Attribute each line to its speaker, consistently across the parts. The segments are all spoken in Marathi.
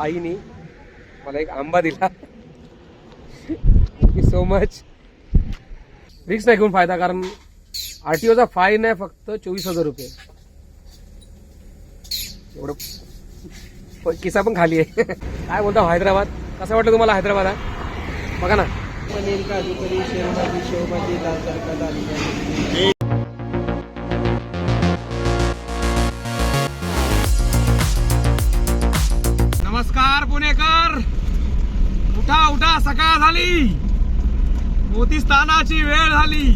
Speaker 1: आईनी मला एक आंबा दिला. थँक्यू सो मच रिक्स नाही घेऊन फायदा कारण आर टी ओचा फाईन आहे फक्त चोवीस हजार रुपये. एवढं किस्सा पण खाली आहे. काय बोलता हैदराबाद? कसं वाटलं तुम्हाला हैदराबाद हा? बघा ना.
Speaker 2: पनीर काजू करी शेवभाजी शेवभाजी दाल तडका दाल
Speaker 1: झाली. मोती स्थानाची वेळ झाली.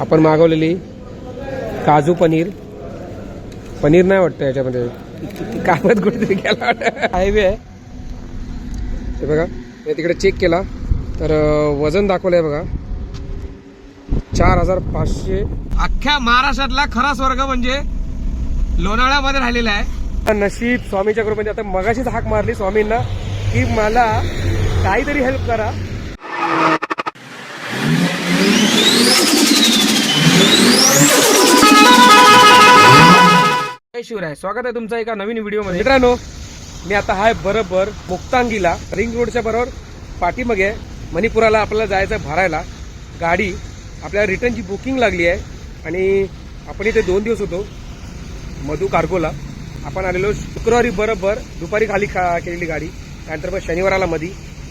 Speaker 1: आपण मागवलेली काजू पनीर. पनीर नाही वाटतं याच्यामध्ये. कामत कुठेतरी गेला. हायवे आहे. हे बघा हे तिकडे चेक केला. तर वजन दाखवलंय बघा. चार हजार पाचशे अख्ख्या महाराष्ट्रातला खरा स्वर्ग म्हणजे लोणावळ्यामध्ये राहिलेला आहे. नशीब स्वामीच्या कृपेने आता मगाशीच हाक मारली स्वामींना की मला काहीतरी हेल्प करा. शिवराय. स्वागत आहे तुमचा एका नवीन व्हिडिओमध्ये. मित्रांनो मी आता आहे बरोबर मुक्तांगीला रिंग रोडच्या बरोबर पाठीमागे मणिपुराला आपल्याला जायचं आहे भरायला. गाडी आपल्याला रिटर्नची बुकिंग लागली आहे आणि आपण इथे दोन दिवस होतो मधु कार्गोला. आपण आलेलो शुक्रवारी बरोबर दुपारी खाली खा केलेली गाडी. त्यानंतर मग शनिवाराला मधी.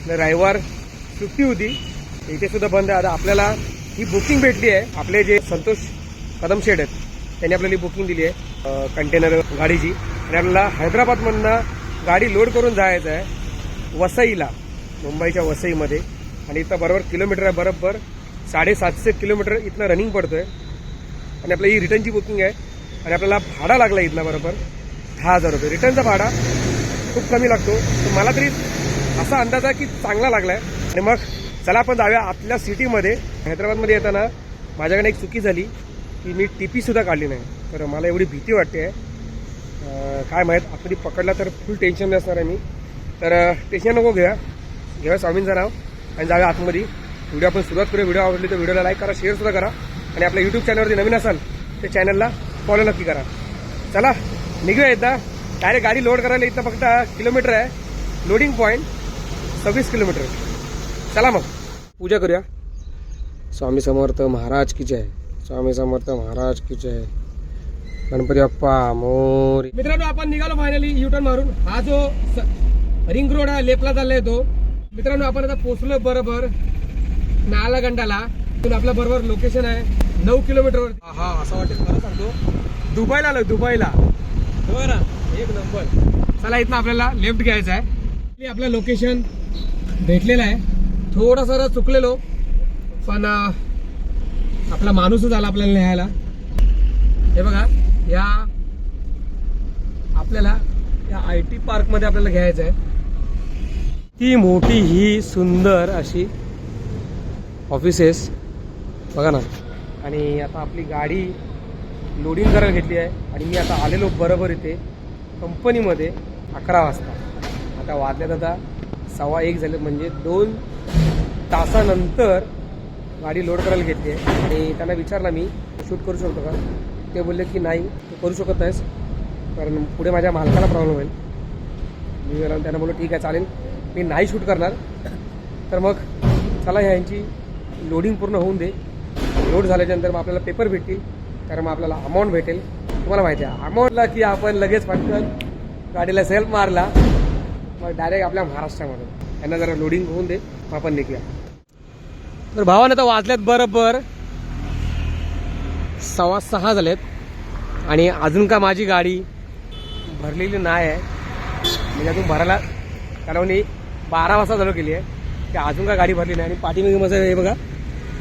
Speaker 1: रविवार सुट्टी होती. इथे सुद्धा बंद आहे. आता आपल्याला ही बुकिंग भेटली आहे. आपले जे संतोष कदमशेठ आहेत त्यांनी आपल्याला बुकिंग दिली आहे कंटेनर गाडीची. आणि आपल्याला हैदराबादमधनं गाडी लोड करून जायचं आहे वसईला मुंबईच्या वसईमध्ये. आणि इथं बरोबर किलोमीटर आहे बरोबर साडेसातशे किलोमीटर इथनं रनिंग पडतो आहे आणि आपलं ही रिटर्नची बुकिंग आहे. आणि आपल्याला भाडा लागला इथला बरोबर दहा हजार रुपये. रिटर्नचा भाडा खूप कमी लागतो. मला तरी असा अंदाज आहे की चांगला लागला आहे आणि मग चला आपण जाऊया आपल्या सिटीमध्ये हैदराबादमध्ये येताना माझ्याकडे एक चुकी झाली. की मी टी सुद्धा काढली नाही. तर मला एवढी भीती वाटते. काय माहीत आपण पकडला तर फुल टेन्शन असणार आहे मी. तर टेन्शन नको घ्या घ्या स्वामींचं नाव आणि जाऊया आतमध्ये. व्हिडिओ आपण सुरुवात करूया. व्हिडिओ आवडली तर व्हिडिओला लाईक करा शेअर सुद्धा करा. आणि आपल्या युट्यूब चॅनलवरती नवीन असाल तर चॅनलला फॉलो नक्की करा. चला निघूया एकदा. डायरेक्ट गाडी लोड करायला इथं फक्त किलोमीटर आहे. लोडिंग पॉईंट सव्वीस किलोमीटर चला मग. पूजा करूया. स्वामी समर्थ महाराज की जय. स्वामी समर्थ महाराज की जय. गणपती बाप्पा मोर. मित्रांनो आपण निघालो फायनली युटर्न मारून. हा जो रिंग रोड आहे लेपला चाललाय तो. मित्रांनो आपण आता पोहोचलो बरोबर नालागंडाला. आपल्या बरोबर लोकेशन आहे. नऊ किलोमीटरवर हा असं वाटेल. खरं सांगतो. दुबईला आलोय दुबईला. हो ना एक नंबर. चला इथनं आपल्याला लेफ्ट घ्यायचं आहे. आपलं लोकेशन भेटलेलं आहे. थोडंसं चुकलेलो पण आपला माणूसच आला आपल्याला न्यायला. हे बघा या आपल्याला या आय टी पार्कमध्ये आपल्याला घ्यायचं आहे ती मोठी ही सुंदर अशी ऑफिसेस बघा ना. आणि आता आपली गाडी लोडिंग करायला घेतली आहे. आणि मी आता आलेलो बरोबर इथे कंपनीमध्ये अकरा वाजता. आता वाजल्यात आता सव्वा एक झाले म्हणजे दोन तासानंतर गाडी लोड करायला घेतली आहे. आणि त्यांना विचारला मी शूट करू शकतो का? ते बोलले की नाही तू करू शकत नाहीस. कारण पुढे माझ्या मालकाला प्रॉब्लेम होईल. मी त्यांना बोललो ठीक आहे चालेल. मी नाही शूट करणार. तर मग चला ह्यांची लोडिंग पूर्ण होऊन दे. लोड झाल्याच्यानंतर मग आपल्याला पेपर भेटतील. कारण मग आपल्याला अमाऊंट भेटेल. तुम्हाला माहिती आहे अमाऊंटला की आपण लगेच पटकन गाडीला सेल्फ मारला. मग डायरेक्ट आपल्या महाराष्ट्रामध्ये. यांना जरा लोडिंग होऊन दे. मग आपण निघूया. तर भावाने तर वाजल्यात बरोबर. सव्वा सहा झालेत. आणि अजून का माझी गाडी भरलेली नाही आहे. म्हणजे अजून भरायला कारण मी बारा वाजता चालू केली आहे. की अजून का गाडी भरली नाही. आणि पाठीमागे माझं हे बघा.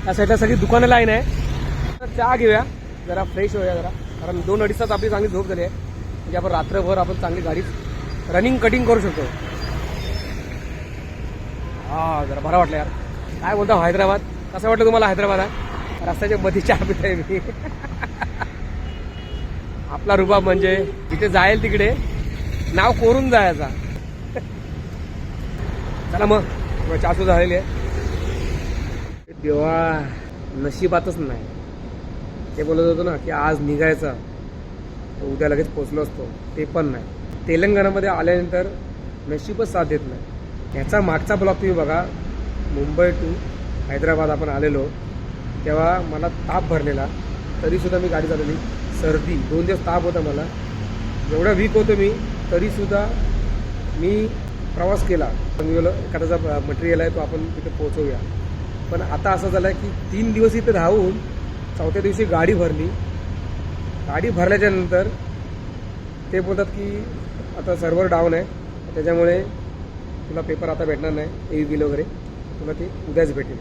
Speaker 1: त्या साईडला सगळी दुकानं लाईन आहे. तर चहा घेऊया. जरा फ्रेश होऊया जरा. कारण दोन अडीच तास आपली चांगली झोप झाली आहे. म्हणजे आपण रात्रभर आपण चांगली गाडी रनिंग कटिंग करू शकतो. हा जरा बरं वाटलं यार. काय बोलता हो, हैदराबाद? कसं वाटलं तुम्हाला हैदराबाद हा रस्त्याच्या मध्ये चहा पित आहे मी. आपला रुबाब म्हणजे जिथे जाईल तिकडे. नाव कोरून जायचा. चला मग चासू झालेली आहे. देवा नशिबातच नाही. ते बोलत होतो ना की आज निघायचा. उद्या लगेच पोचलो असतो. ते पण नाही. तेलंगणामध्ये आल्यानंतर नशीबच साथ देत नाही. ह्याचा मागचा ब्लॉक तुम्ही बघा. मुंबई टू हैदराबाद आपण आलेलो तेव्हा मला ताप भरलेला. तरीसुद्धा मी गाडी चालवली. सर्दी दोन दिवस ताप होता मला. एवढा वीक होतो मी तरीसुद्धा मी प्रवास केला. पण मी एखाद्याचा मटेरियल आहे तो आपण तिथे पोहोचवूया. पण आता असं झालं आहे की तीन दिवस इथे राहून चौथ्या दिवशी गाडी भरली. गाडी भरल्याच्या नंतर ते बोलतात की आता सर्व्हर डाऊन आहे. त्याच्यामुळे तुला पेपर आता भेटणार नाही ए बिल वगैरे. तुला ते उद्याच भेटेल.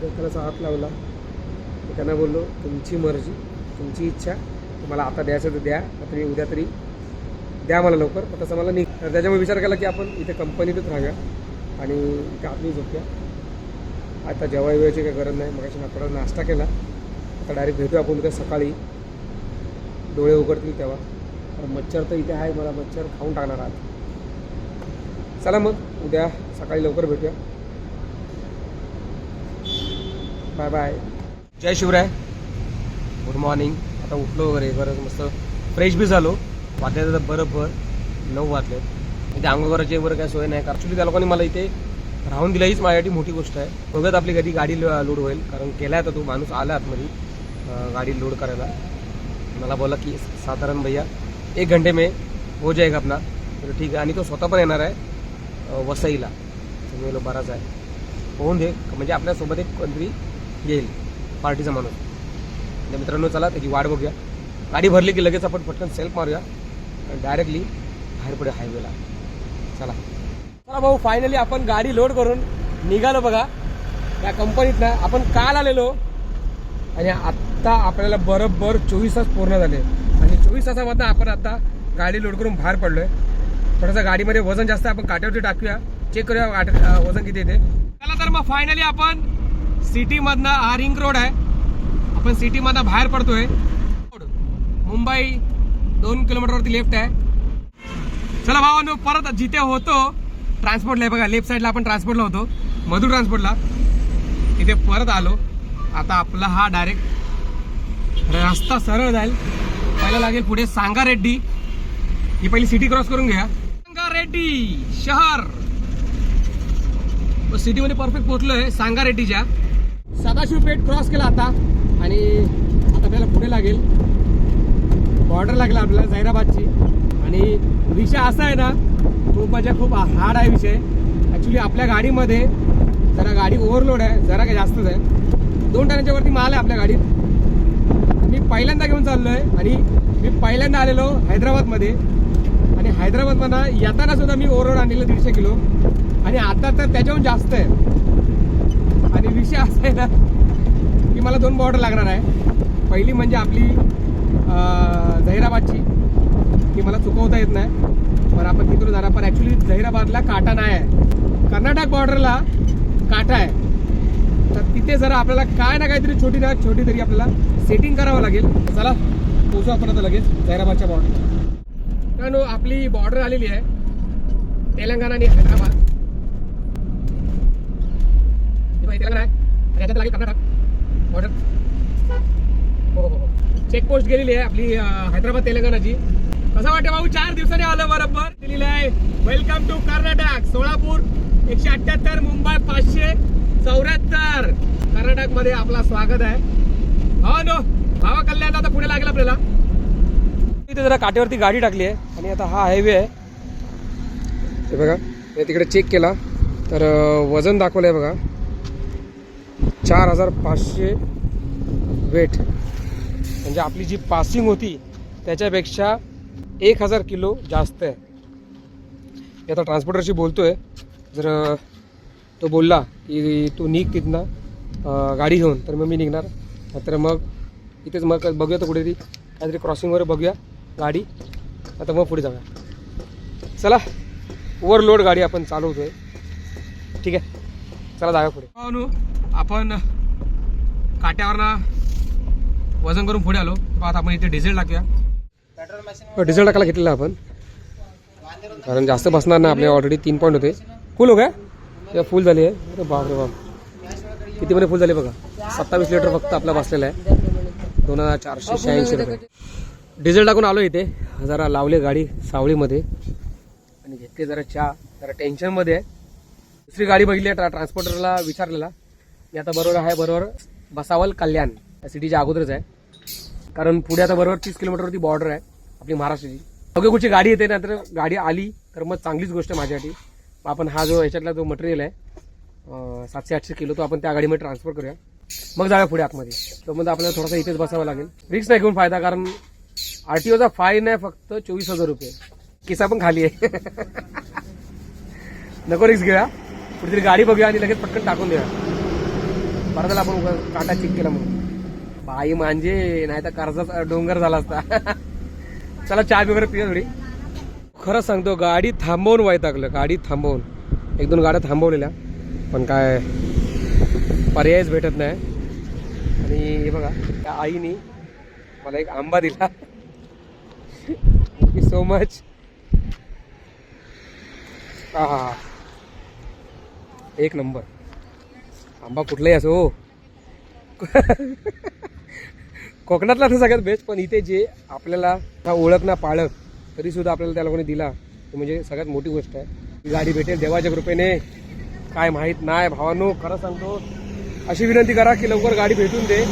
Speaker 1: तर त्याला हात लावला मी त्यांना बोललो तुमची मर्जी तुमची इच्छा तुम्हाला आता द्यायचं तर द्या आता मी उद्या तरी द्या मला लवकर. पण तसं मला निघ तर त्याच्यामुळे विचार केला की आपण इथे कंपनीतच राहूया आणि इथे आपली झोपूया. आता जेव्हा वेळची काही गरज नाही मग ना थोडा नाश्ता केला. आता डायरेक्ट भेटूया आपण उद्या सकाळी. डोळे उघडतील तेव्हा. तर मच्छर तर इथे आहे मला मच्छर खाऊन टाकणार आहात. चला मग उद्या सकाळी लवकर भेटूया. बाय बाय जय शिवराय. गुड मॉर्निंग आता उठलो वगैरे बरं मस्त. फ्रेश बी झालो. वाजले तर बरोबर नऊ वाजले. इथे आंघोळ करायची वगैरे काय सोय नाही. कारण ॲक्च्युली त्या लोकांनी मला इथे राहून दिलं. हीच माझ्यासाठी मोठी गोष्ट आहे. बघत आपली कधी गाडी लोड होईल. कारण केला तर तो माणूस आला आतमध्ये गाडी लोड करायला. मला बोला की साधारण भैया एक घंटे में हो जाएगा अपना. तर ठीक आहे. आणि तो स्वतः पण येणार आहे वसईला. तुम्ही मी बराच आहे. होऊन दे. म्हणजे आपल्यासोबत एक कोणतरी येईल पार्टीचा माणूस म्हणजे मित्रांनो चला त्याची वाट बघूया. गाडी भरली की लगेच आपण पटकन सेल्फ मारूया. आणि डायरेक्टली बाहेर पडे हायवेला चला. चला भाऊ फायनली आपण गाडी लोड करून निघालो बघा. या कंपनीत ना आपण काल आलेलो. आणि आत्ता आपल्याला बरोबर चोवीस तास पूर्ण झाले. आणि चोवीस तासामधनं आपण आता गाडी लोड करून बाहेर पडलोय. थोडंसं गाडीमध्ये वजन जास्त आपण काट्यावरती टाकूया. चेक करूया वजन किती येते. चला तर मग फायनली आपण सिटीमधनं हा रिंग रोड आहे. आपण सिटीमधनं बाहेर पडतोय. मुंबई दोन किलोमीटरवरती लेफ्ट आहे. चला भावानो परत जिथे होतो ट्रान्सपोर्टला आहे बघा लेफ्ट साईडला आपण ट्रान्सपोर्टला होतो. मधुर ट्रान्सपोर्टला तिथे परत आलो. आता आपला हा डायरेक्ट रस्ता सरळ जाईल. पहिला लागेल पुढे सांगारेड्डी ही पहिली सिटी क्रॉस करून घ्या सांगारेड्डी शहर. सिटीमध्ये परफेक्ट पोहोचलोय सांगारेड्डीच्या सदाशिव पेठ क्रॉस केला आता. आणि आता आपल्याला पुढे लागेल. बॉर्डर लागला आपल्याला जाहिराबादची आणि विषय असा आहे ना खूप म्हणजे खूप हार्ड आहे विषय. ॲक्च्युली आपल्या गाडीमध्ये जरा गाडी ओव्हरलोड आहे जरा काही जास्तच आहे. दोन टनाच्या वरती माल आहे आपल्या गाडीत. मी पहिल्यांदा घेऊन चाललो आहे आणि मी पहिल्यांदा आलेलो हैदराबादमध्ये. आणि हैदराबादमधनं येताना सुद्धा मी ओव्हरलोड आणलेलं दीडशे किलो. आणि आता तर त्याच्याहून जास्त आहे. विषय असा आहे ना की मला दोन बॉर्डर लागणार आहे. पहिली म्हणजे आपली अं, झहिराबादची ती मला चुकवता येत नाही. पण आपण तिथून जाणार. पण ॲक्च्युली झहिराबादला काटा नाही आहे. कर्नाटक बॉर्डरला काटा आहे. तर तिथे जरा आपल्याला काय ना काहीतरी छोटी ना छोटी तरी आपल्याला सेटिंग करावं लागेल. चला पोचू आपण आता लगेच झहिराबादच्या बॉर्डर कारण आपली बॉर्डर आलेली आहे तेलंगणा आणि हैदराबाद. हे बघा, तेलंगणा आहे याच्यात लागेल कर्नाटक बॉर्डर हो हो हो. चेकपोस्ट गेलेली आहे आपली हैदराबाद तेलंगणाची. कसं वाटतं भाऊ? चार दिवसांनी आलं बरोबर. दिलेलं आहे. वेलकम टू कर्नाटक सोलापूर एकशे अठ्ठ्याहत्तर मुंबई पाचशे चौऱ्याहत्तर. कर्नाटकमध्ये आपला स्वागत आहे. हो नो. भावा कल्याण आता पुढे लागेल आपल्याला. इथे जरा काटेवरती गाडी टाकली आहे. आणि आता हा हायवे आहे. हे बघा. मी तिकडे चेक केला. तर वजन दाखवलं आहे बघा. चार हजार पाचशे वेट. म्हणजे आपली जी पासिंग होती त्याच्यापेक्षा एक हजार किलो जास्त आहे. मी आता ट्रान्सपोर्टरशी बोलतो आहे जर तो बोलला की तू निघ तिथनं गाडी घेऊन तर मग मी निघणार. तर मग इथेच मग बघूया तर कुठेतरी काहीतरी क्रॉसिंग वगैरे बघूया गाडी. आता मग पुढे जाऊया. चला ओव्हरलोड गाडी आपण चालवतो आहे ठीक आहे? चला जाऊया पुढे. आपण काट्यावरनं वजन करून पुढे आलो. आता आपण इथे डिझेल टाकूया. डिझेल टाकायला घेतलेला आपण. कारण जास्त बसणार नाही आपले ऑलरेडी तीन पॉईंट होते. फुल हो काय फुल झाली आहे. अरे बाप रे बाप. किती मध्ये फुल झाले बघा? सत्तावीस लिटर फक्त आपला बसलेला आहे. दोन हजार चारशे शहाऐंशी रुपये. डिझेल टाकून आलो इथे. जरा लावले गाडी सावळीमध्ये. आणि घेतली जरा चहा जरा टेन्शनमध्ये आहे. दुसरी गाडी बघितली आहे ट्रा ट्रान्सपोर्टरला विचारलेला. मी आता बरोबर आहे बरोबर बसावल कल्याण या सिटीच्या अगोदरच आहे. कारण पुढे आता बरोबर तीस किलोमीटरवरती बॉर्डर आहे आपली महाराष्ट्राची. अगदी कुठची गाडी येते ना तर गाडी आली तर मग चांगलीच गोष्ट आहे माझ्यासाठी. आपण हा जो याच्यातला जो मटेरियल आहे सातशे आठशे किलो तो आपण त्या गाडीमध्ये ट्रान्सफर करूया. मग जाऊया पुढे आतमध्ये. तर मग आपल्याला थोडासा इथेच बसावं लागेल. रिक्स नाही घेऊन फायदा कारण आर टी ओचा फाईन आहे फक्त चोवीस हजार रुपये. किसा पण खाली आहे. नको रिक्स घेऊया कुठेतरी गाडी बघूया आणि लगेच पटकन टाकून देऊया. बरं झालं आपण काटा चेक केला म्हणून. बाई मांजे नाही तर कर्जाचा डोंगर झाला असता. चला चहा वगैरे पिया थोडी. खरं सांगतो गाडी थांबवून वैतागलं. गाडी थांबवून. एक दोन गाड्या थांबवलेल्या. पण काय पर्यायच भेटत नाही. आणि हे बघा त्या आईनी मला एक आंबा दिला. थँक्यू सो मच हा एक नंबर. आंबा कुठलाही असो हो. कोकणातला तर सगळ्यात बेस्ट पण इथे जे आपल्याला ओळख ना पाळक तरीसुद्धा आपल्याला त्याला कोणी दिला. ते म्हणजे सगळ्यात मोठी गोष्ट आहे. गाडी भेटेल देवाच्या कृपेने. काय माहीत नाही भावानो खरं सांगतो. अशी विनंती करा की लवकर गाडी भेटून दे.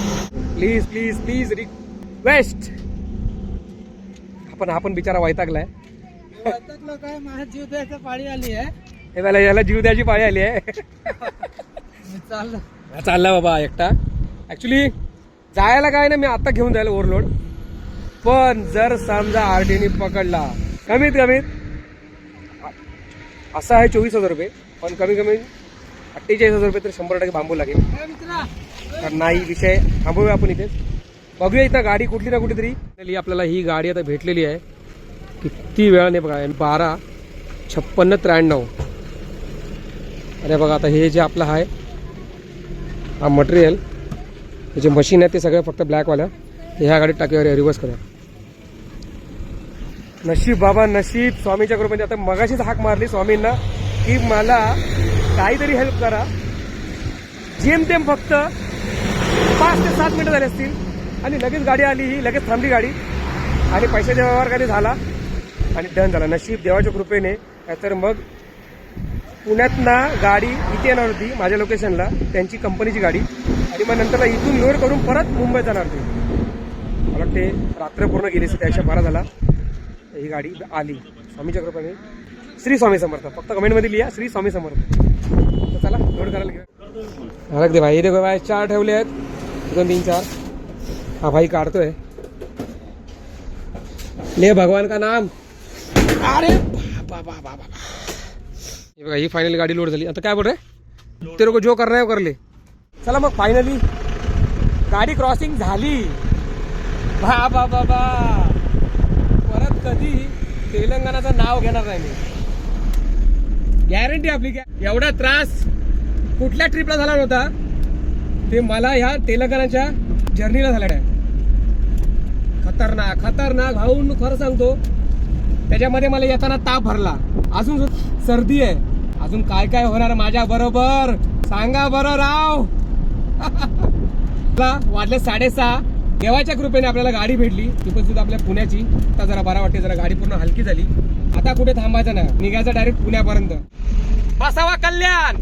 Speaker 1: प्लीज प्लीज प्लीज रिक्वेस्ट आपण आपण बिचारा वैतागलाय.
Speaker 2: काय? माझ्या जीव पाळी आली आहे.
Speaker 1: हे त्याला याला जीव द्यायची पाळी आली आहे.
Speaker 2: चाललो.
Speaker 1: चालला बाबा एकटा. ऍक्च्युली जायला काय ना मी आता घेऊन जायला ओव्हरलोड पण जर समजा आरटीने पकडला कमीत कमीत असा आहे चोवीस हजार रुपये. पण कमी कमी अठ्ठेचाळीस हजार रुपये तर शंभर टक्के बांबू लागेल. तर नाही विषय थांबवूया आपण इथेच. बघूया इथं गाडी कुठली ना कुठेतरी. आपल्याला ही गाडी आता भेटलेली आहे. किती वेळाने बघा बारा छप्पन्न त्र्याण्णव. अरे बघा आता हे जे आपलं आहे हा मटेरियल हे जे मशीन आहे ते सगळं फक्त ब्लॅकवाल्या हे ह्या गाडीत टाकेवर रिवर्स करा. नशीब बाबा नशीब. स्वामीच्या कृपेने आता मगाशीच हाक मारली स्वामींना की मला काहीतरी हेल्प करा. जेमतेम फक्त पाच ते सात मिनिटं झाली असतील आणि लगेच गाडी आली ही लगेच थांबली गाडी. आणि पैशाचा व्यवहार कधी झाला? आणि डन झाला. नशीब देवाच्या कृपेने. तर मग पुण्यात ना गाडी इथे येणार होती माझ्या लोकेशनला त्यांची कंपनीची गाडी. आणि मग नंतर इथून लोड करून परत मुंबईत जाणार होती. मला वाटते रात्र पूर्ण गेली असते त्याच्या बरा झाला. ही गाडी आली. स्वामी कृपेने श्री स्वामी समर्थ. फक्त कमेंटमध्ये लिहा श्री स्वामी समर्थ. तर चला लोड करायला घेऊया अगदी भाई. देखो भाई चार ठेवले आहेत. दोन तीन चार. हा भाई काढतोय. ले भगवान का नाम? अरे बाबा बाबा बाबा. बघा ही फायनली गाडी लोड झाली. आता काय बोल रे ते लोक जो करणार कर ले चला मग फायनली गाडी क्रॉसिंग झाली. बा बा बा बा. परत कधी तेलंगणाचं नाव घेणार नाही मी. गॅरंटी आपली गॅ- एवढा त्रास कुठल्या ट्रिपला झाला नव्हता? ते मला ह्या तेलंगणाच्या जर्नीला झाला आहे खतरनाक खतरनाक. भाऊन खरं सांगतो त्याच्यामध्ये मला येताना ताप भरला. अजून सर्दी आहे. अजून काय काय होणार माझ्या बरोबर? सांगा बरं राव. वाजले साडेसहा. देवाच्या कृपेने आपल्याला गाडी भेटली. ती पण सुद्धा आपल्या पुण्याची. आता जरा बरा वाटते जरा गाडी पूर्ण हलकी झाली. आता कुठे थांबायचं ना निघायचं डायरेक्ट पुण्यापर्यंत. बसावा कल्याण!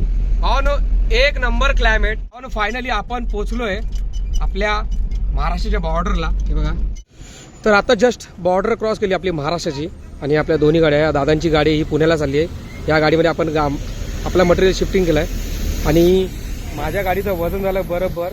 Speaker 1: ऑन एक नंबर क्लायमेट ऑन फायनली आपण पोहोचलोय आपल्या महाराष्ट्राच्या बॉर्डरला हे बघा. तर आता जस्ट बॉर्डर क्रॉस केली आपली महाराष्ट्राची आणि आपल्या दोन्ही गाड्या. दादांची गाडी ही पुण्याला चालली आहे. या गाडीमध्ये आपण आपलं मटेरियल शिफ्टिंग केलं आहे आणि माझ्या गाडीचं वजन झालं बरोबर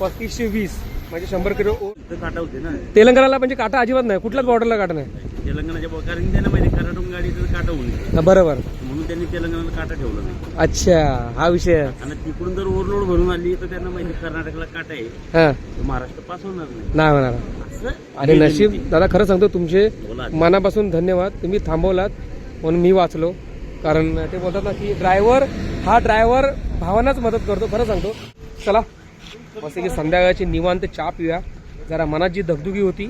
Speaker 1: पस्तीसशे वीस म्हणजे शंभर किलो
Speaker 3: काटा होते ना.
Speaker 1: तेलंगणाला म्हणजे काटा अजिबात नाही कुठल्याच बॉर्डरला काटा नाही.
Speaker 3: तेलंगणाच्या ब- कारण की त्यांना माहिती कराटून गाडीचं काटा होऊन गेलं.
Speaker 1: बरोबर.
Speaker 3: म्हणून त्यांनी तेलंगणाला काटा ठेवला नाही.
Speaker 1: अच्छा हा विषय.
Speaker 3: आणि तिकडून जर ओव्हरलोड भरून आली तर त्यांना माहिती कर्नाटकला काटा आहे. महाराष्ट्र पास होणार नाही.
Speaker 1: होणार. आणि नशीब दादा खरं सांगतो तुमचे. मनापासून धन्यवाद. तुम्ही थांबवलात म्हणून मी वाचलो. कारण ते बोलतात ना की ड्रायव्हर हा ड्रायव्हर भावांनाच मदत करतो खरं सांगतो. चला मस्त की संध्याकाळची निवांत चहा पिऊया. जरा मनात जी दगदुगी होती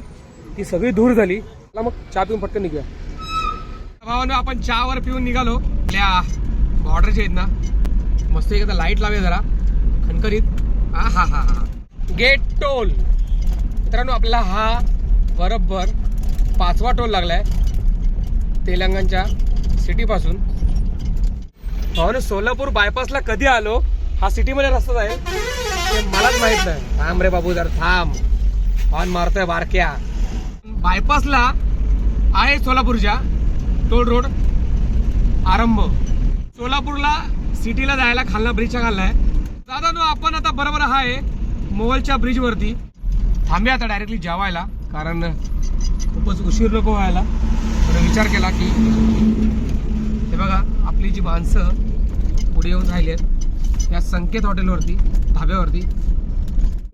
Speaker 1: ती सगळी दूर झाली. चला मग चहा पिऊन पटकन निघूया. भावानं आपण चहावर पिऊन निघालो. आपल्या बॉर्डरचे आहेत ना. मस्त एकदा लाइट लावूया जरा. खणखरीत हा हा हा हा. गेट टोल मित्रांनो आपल्याला हा बरोबर पाचवा टोल लागलाय. तेलंगणच्या सिटीपासून भावाने सोलापूर बायपासला कधी आलो? हा सिटीमध्ये रस्ताच आहे. ते मलाच माहीत नाही. थांब रे बाबू जर थांब. हॉर्न मारतोय बारक्या. बायपासला आहे सोलापूरच्या. टोल रोड आरंभ. सोलापूरला सिटीला जायला खालना ब्रिजच्या खालना आहे. दादा नो आपण आता बरोबर आहे मोवलच्या ब्रिजवरती थांबे आता डायरेक्टली जेवायला कारण खूपच उशीर नको व्हायला. तर विचार केला की हे बघा. आपली जी माणसं पुढे येऊन राहिली आहेत. या संकेत हॉटेलवरती धाब्यावरती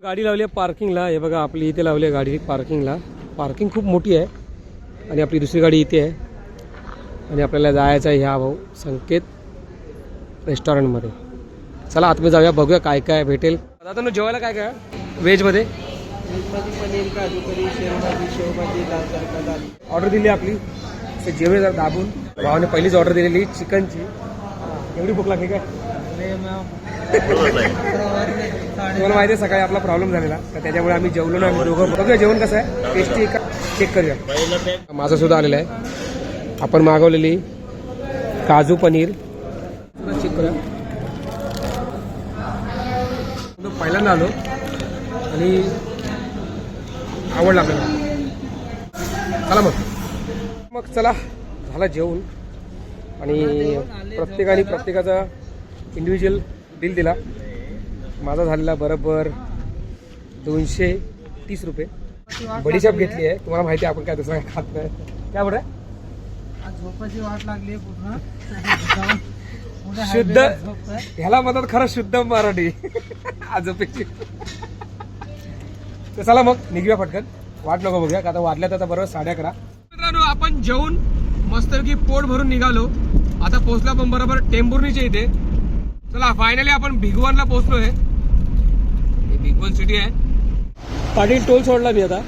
Speaker 1: गाडी लावली आहे पार्किंगला. हे बघा आपली इथे लावली आहे गाडी पार्किंगला. पार्किंग खूप मोठी आहे आणि आपली दुसरी गाडी इथे आहे. आणि आपल्याला जायचं आहे ह्या भाऊ संकेत रेस्टॉरंटमध्ये. चला आतमध्ये जाऊया बघूया काय काय भेटेल. दादा जेवायला काय काय? व्हेजमध्ये? ऑर्डर दिली आपली. ते जेवे जर दाबून. भावाने पहिलीच ऑर्डर दिलेली चिकनची. एवढी भूक लागली काय तुम्हाला माहिती आहे सकाळी आपला प्रॉब्लेम झालेला. तर त्याच्यामुळे आम्ही जेवलो ना आम्ही दोघं. बघूया जेवण कसं आहे. टेस्टी का? चेक करूया. माझं सुद्धा आलेलं आहे. आपण मागवलेली काजू पनीर. चेक करूया. पहिल्यांदा आलो. आणि आवडला आपल्याला चला मग. मग चला. झाला जेवण आणि प्रत्येकाने प्रत्येकाचा इंडिव्हिज्युअल बिल दिला. माझा झालेला बरोबर दोनशे तीस रुपये बडीशाप घेतली आहे. तुम्हाला माहिती आहे आपण काय दुसरं काय खात नाही. काय बरं
Speaker 2: आज झोपाची वाट लागली पूर्ण.
Speaker 1: शुद्ध ह्याला म्हणतात खरं शुद्ध मराठी. आजोपेक्षी तर चला मग निघूया पटकन. वाट नको बघूया का आता वाजल्यात आता बरोबर साडे अकरा. मित्रांनो आपण जेवून मस्तपैकी पोट भरून निघालो. आता पोहोचलो आपण बरोबर टेंभुर्णीच्या इथे. चला फायनली आपण भिगवनला पोहोचलोय. ही भिगवन सिटी आहे. पाटील टोल सोडला मी आता.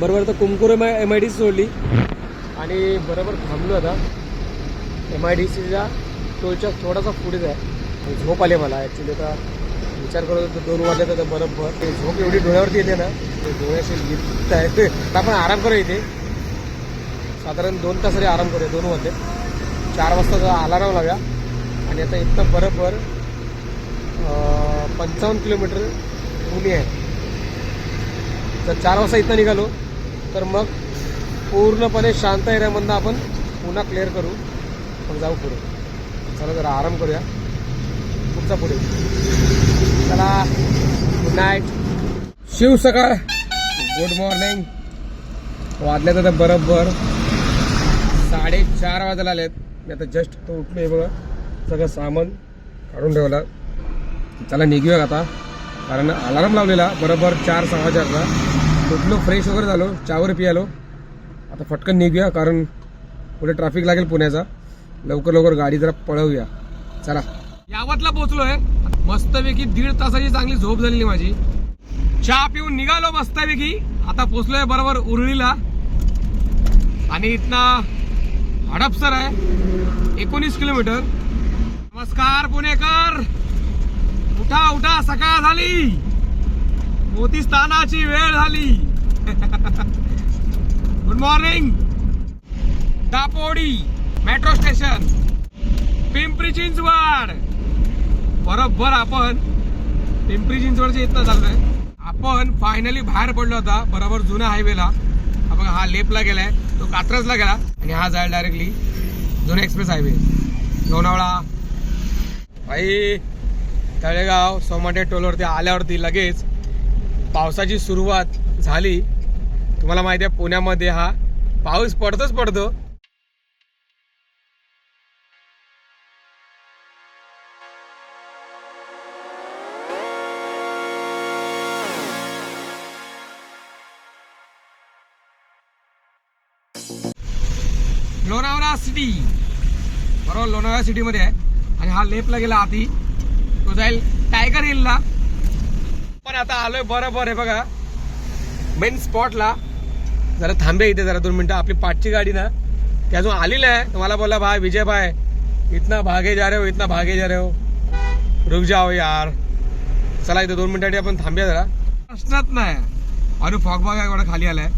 Speaker 1: बरोबर आता कुमकुर एम आय डी सी सोडली. आणि बरोबर थांबलो आता. एम आय डी सीच्या टोलच्या थोडासा पुढेच आहे झोप आली मला. ॲक्च्युली आता विचार करत होतो दोन वाजले तर बरोबर. ते झोप एवढी डोळ्यावरती येते ना. ते डोळ्याशी लिप्त आहे. ते आता आपण आराम करू इथे. साधारण दोन तास तरी आराम करूया दोन वाजले चार वाजता अलाराम लावूया. आणि आता इथनं बरोबर पंचावन्न किलोमीटर पुणे आहे. जर चार वाजता इथं निघालो तर मग पूर्णपणे शांत एरियामधनं आपण पुन्हा क्लिअर करू. मग जाऊ पुढे. चला जरा आराम करूया. पुढचा पुढे. चला. गुड नाईट शिव सकाळ. गुड मॉर्निंग वाजल्यात आता बरोबर. साडेचार वाजायला आलेत. मी आता जस्ट तो उठलो आहे बघा. सगळं सामान काढून ठेवला. चला निघूया आता. कारण अलार्म लावलेला. बरोबर चार सहा चारला उठलो फ्रेश वगैरे झालो. चहावर पियालो. आता फटकन निघूया कारण पुढे ट्रॅफिक लागेल पुण्याचा. लवकर लवकर गाडी जरा पळवूया. चला. यावतला पोहोचलोय. मस्तपैकी दीड तासाची चांगली झोप झालेली माझी. चहा पिऊन निघालो मस्तपैकी. आता पोचलोय बरोबर उरळीला. आणि इथनं हडपसर आहे. एकोणीस किलोमीटर. नमस्कार पुणेकर. उठा उठा सकाळ झाली. मोती स्थानाची वेळ झाली. Good morning Dapodi metro station Pimpri Chinchwad. बरोबर आपण पिंपरी चिंचवडच्या इथं चाललोय. आपण फायनली बाहेर पडलो होता बरोबर जुन्या हायवेला आपण बघा हा लेपला गेलाय तो कात्रजला गेला. आणि हा जायला डायरेक्टली जुना एक्सप्रेस हायवे लोणावळा. भाई तळेगाव सोमाटे टोलवरती आल्यावरती लगेच पावसाची सुरुवात झाली. तुम्हाला माहिती आहे पुण्यामध्ये हा पाऊस पडतोच पडतो. सिटीमध्ये आहे. आणि हा लेपला गेला आधी. तो जाईल टायगर हिलला. पण आता आलोय बरोबर आहे बघा. मेन स्पॉटला जरा थांबे इथे जरा दोन मिनटं. आपली पाठची गाडी ना. ती अजून आलेलं आहे. तुम्हाला बोला भाई विजय भाई इतना भागे जा रहे हो इतना भागे जा रहे हो. रुक जाओ यार. चला इथे दोन मिनिटासाठी आपण थांबूया जरा. प्रश्नच नाही. अरे फॉगबाग आहे एवढा खाली आलाय.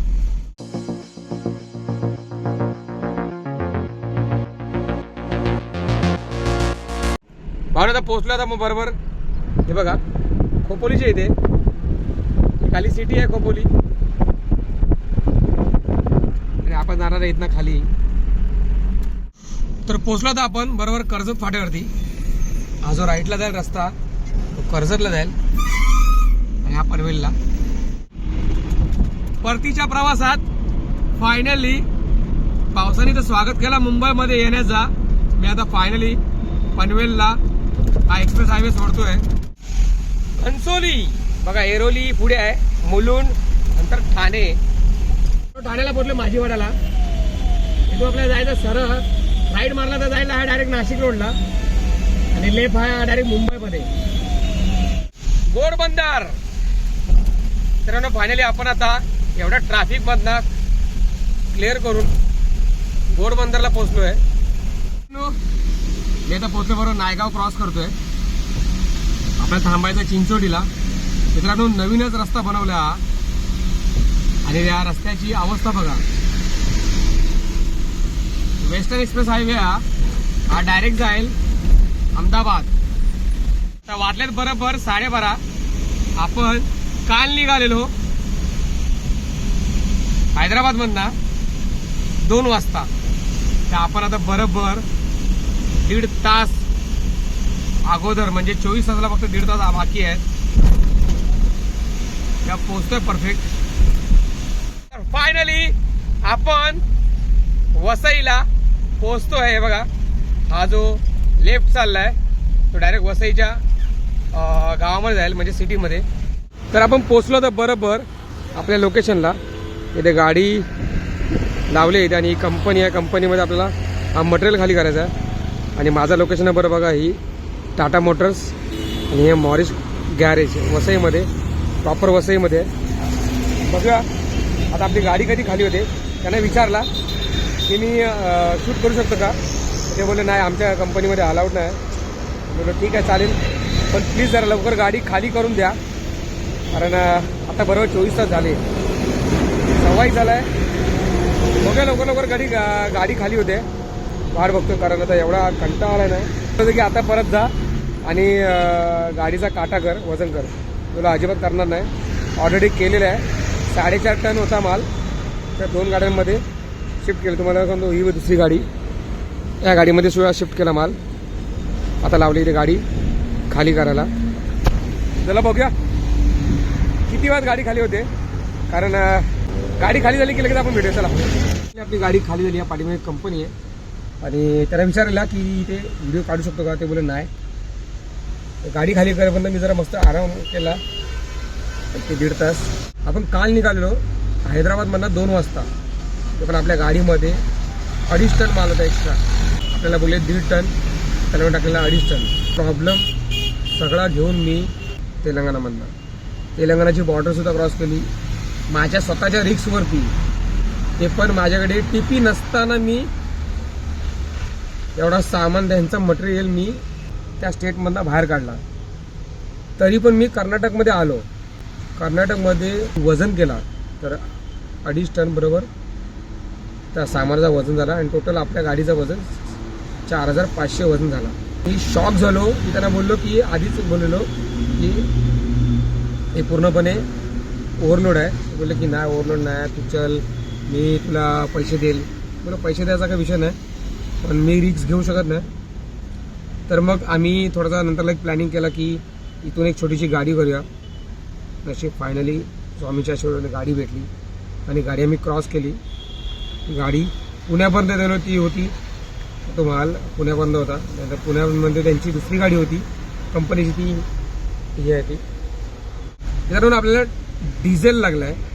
Speaker 1: पोहोचलो आता मग बरोबर. हे बघा खोपोलीच्या इथे. खाली सिटी आहे खोपोली. आणि आपण जाणार आहे इथनं खाली. तर पोहोचलो आता आपण बरोबर कर्जत फाट्यावरती. हा जो राईटला जाईल रस्ता तो कर्जतला जाईल. आणि हा पनवेलला परतीच्या प्रवासात फायनली पावसाने तर स्वागत केला. मुंबईमध्ये येण्याचा. मी आता फायनली पनवेलला हा एक्सप्रेस हायवे सोडतोय. घनसोली बघा एरोली पुढे आहे. मुलुंड नंतर ठाणे. ठाण्याला पोहोचलो माझीवाड्याला इथून आपल्याला जायचं सरळ. राईट मारला तर जायला हा डायरेक्ट नाशिक रोडला आणि लेफ्ट हा डायरेक्ट मुंबईमध्ये. गोडबंदर तर फायनली आपण आता एवढ्या ट्रॅफिक मधनं क्लिअर करून गोडबंदरला पोहोचलोय. मी आता पोहोचलो बरोबर नायगाव क्रॉस करतोय. आपल्याला थांबायचं चिंचोडीला. मित्रांनो नवीनच रस्ता बनवला. आणि या रस्त्याची अवस्था बघा. वेस्टर्न एक्सप्रेस हायवे हा. हा डायरेक्ट जाईल अहमदाबाद. तर वाटल्यात बरोबर साडेबारा. आपण काल निघालेलो. हैदराबाद मधनं दोन वाजता. तर आपण आता बरोबर दीड तास अगोदर म्हणजे चोवीस तासाला फक्त दीड तास बाकी आहेत. त्या पोहोचतोय परफेक्ट तर फायनली आपण वसईला पोहोचतोय. हे बघा हा जो लेफ्ट चाललाय तो डायरेक्ट वसईच्या गावामध्ये जाईल म्हणजे सिटीमध्ये तर आपण पोचलो तर बरोबर आपल्या लोकेशनला इथे गाडी लावली इथे आणि ही कंपनी आहे. कंपनीमध्ये आपल्याला हा मटेरियल खाली करायचा आहे. आणि माझा लोकेशन आहे बरं बघा ही टाटा मोटर्स आणि हे मॉरिस गॅरेज वसईमध्ये प्रॉपर वसईमध्ये बघूया. आता आपली गाडी कधी खाली होते त्यांना विचारला की मी शूट करू शकतो का? ते बोलले नाही आमच्या कंपनीमध्ये अलाउड नाही. बोललो ठीक आहे चालेल. पण प्लीज जरा लवकर गाडी खाली करून द्या. कारण आता बरोबर चोवीस तास झाले. सव्वाई झाला आहे बघा लवकर लवकर गाडी गा- गाडी खाली होते. वाट बघतो कारण आता एवढा कंटाळा आला नाही की आता परत जा आणि गाडीचा काटा कर वजन कर. तुला अजिबात करणार नाही. ऑलरेडी केलेलं आहे. साडेचार टन होता माल. त्या दोन गाड्यांमध्ये शिफ्ट केलं. तुम्हाला सांगतो ही दुसरी गाडी. या गाडीमध्ये सुद्धा शिफ्ट केला माल. आता लावली गाडी खाली करायला. चला बघूया. किती वाज गाडी खाली होते? कारण गाडी खाली झाली की लगेच आपण व्हिडिओ चला. आपली गाडी खाली झाली. या पाठीमध्ये कंपनी आहे. आणि त्याला विचारला की इथे व्हिडिओ काढू शकतो का? ते बोले नाही. गाडी खाली करेपर्यंत मी जरा मस्त आराम केला. ते दीड तास. आपण काल निघालेलो हैदराबादमधनं दोन वाजता. ते पण आपल्या गाडीमध्ये. अडीच टन माल होता एक्स्ट्रा आपल्याला बोलले दीड टन. त्याला टाकलेला अडीच टन. प्रॉब्लेम सगळा घेऊन मी तेलंगणामधनं तेलंगणाची बॉर्डरसुद्धा क्रॉस केली. माझ्या स्वतःच्या रिक्सवरती ते पण माझ्याकडे टीपी नसताना मी एवढा सामान त्यांचं मटेरियल मी त्या स्टेटमधनं बाहेर काढला. तरी पण मी कर्नाटकमध्ये आलो. कर्नाटकमध्ये वजन केला. तर अडीच टन बरोबर त्या सामानाचा वजन झाला आणि टोटल आपल्या गाडीचं वजन चार हजार पाचशे वजन झाला. मी शॉक झालो. मी त्यांना बोललो की आधीच बोललेलो की हे पूर्णपणे ओव्हरलोड आहे. बोलले की नाही ओव्हरलोड नाही. तू चल. मी तुला पैसे देईल. बोला पैसे द्यायचा काही विषय नाही. पण मी रिक्स घेऊ शकत नाही. तर मग आम्ही थोडासा नंतर एक प्लॅनिंग केला की इथून एक छोटीशी गाडी करूया. नशीब फायनली स्वामीच्या आशीर्वादाने गाडी भेटली. आणि गाडी आम्ही क्रॉस केली. गाडी पुण्यापर्यंत गेलो ती होती. तो माल पुण्यापर्यंत होता. नंतर पुण्यामध्ये त्यांची दुसरी गाडी होती. कंपनीची ती ही आहे ती. त्याच्यातून आपल्याला डिझेल लागला आहे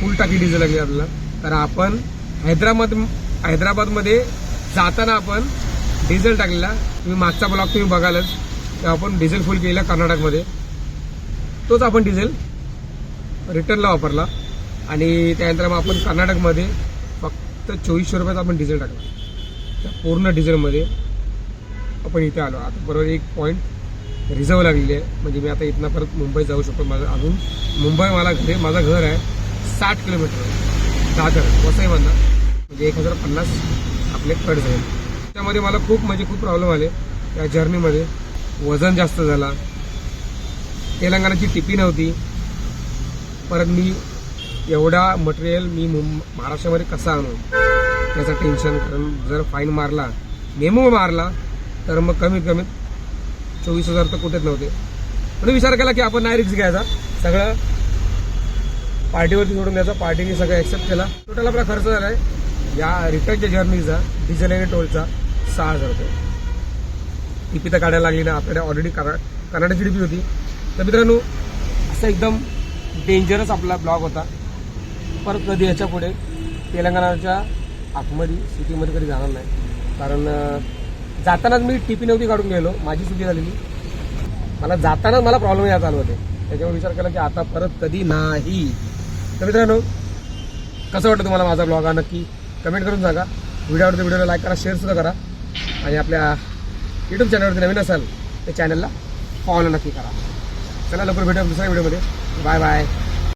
Speaker 1: फुल टाकी डिझेल लागली आपल्याला. तर आपण हैदराबाद हैदराबादमध्ये जाताना आपण डिझेल टाकलेला. तुम्ही मागचा ब्लॉक तुम्ही बघालच. आपण डिझेल फुल केलेला कर्नाटकमध्ये. तोच आपण डिझेल रिटर्नला वापरला. आणि त्यानंतर मग आपण कर्नाटकमध्ये फक्त चोवीसशे रुपयाचा आपण डिझेल टाकला. त्या पूर्ण डिझेलमध्ये आपण इथे आलो. आता बरोबर एक पॉईंट रिझर्व लागलेली आहे. म्हणजे मी आता इथनं परत मुंबई जाऊ शकतो माझं अजून. मुंबई मला घरी माझं घर आहे साठ किलोमीटर. दादर वसईमधनं. म्हणजे एक हजार पन्नास आपले कट जाईल त्यामध्ये मला खूप म्हणजे खूप प्रॉब्लेम आले. या जर्नीमध्ये वजन जास्त झाला. तेलंगणाची टिपी नव्हती. परत मी एवढा मटेरियल मी मुंब महाराष्ट्रामध्ये कसा आणू? त्याचं टेन्शन कारण जर फाईन मारला मेमो मारला तर मग कमीत कमी चोवीस हजार तर कुठेच नव्हते. पण विचार केला की आपण नाही रिक्स घ्यायचा. सगळं पार्टीवरती सोडून द्यायचा. पार्टीने सगळं ॲक्सेप्ट केला. टोटल आपला खर्च झाला आहे या रिटर्नच्या जर्नीचा डिझेल आणि टोलचा सहा हजार रुपये. टिपी तर काढायला लागली ना आपल्याकडे ऑलरेडी कर्नाटकची टिपी होती. तर मित्रांनो असं एकदम डेंजरस आपला ब्लॉग होता. परत कधी याच्यापुढे तेलंगणाच्या आतमध्ये सिटीमध्ये कधी जाणार नाही. कारण जातानाच मी टीपी नव्हती काढून गेलो माझी चुकी झालेली. मला जातानाच मला प्रॉब्लेम या चालू होते. त्याच्यामुळे विचार केला की आता परत कधी नाही. तर मित्रांनो कसं वाटतं तुम्हाला माझा ब्लॉग? हा नक्की कमेंट करून सांगा. व्हिडिओ आवडतो व्हिडिओला लाईक करा शेअरसुद्धा करा. आणि आपल्या यूट्यूब चॅनलवरती नवीन असाल तर चॅनलला फॉलो नक्की करा. चला लवकर भेटूया दुसऱ्या व्हिडिओमध्ये बाय बाय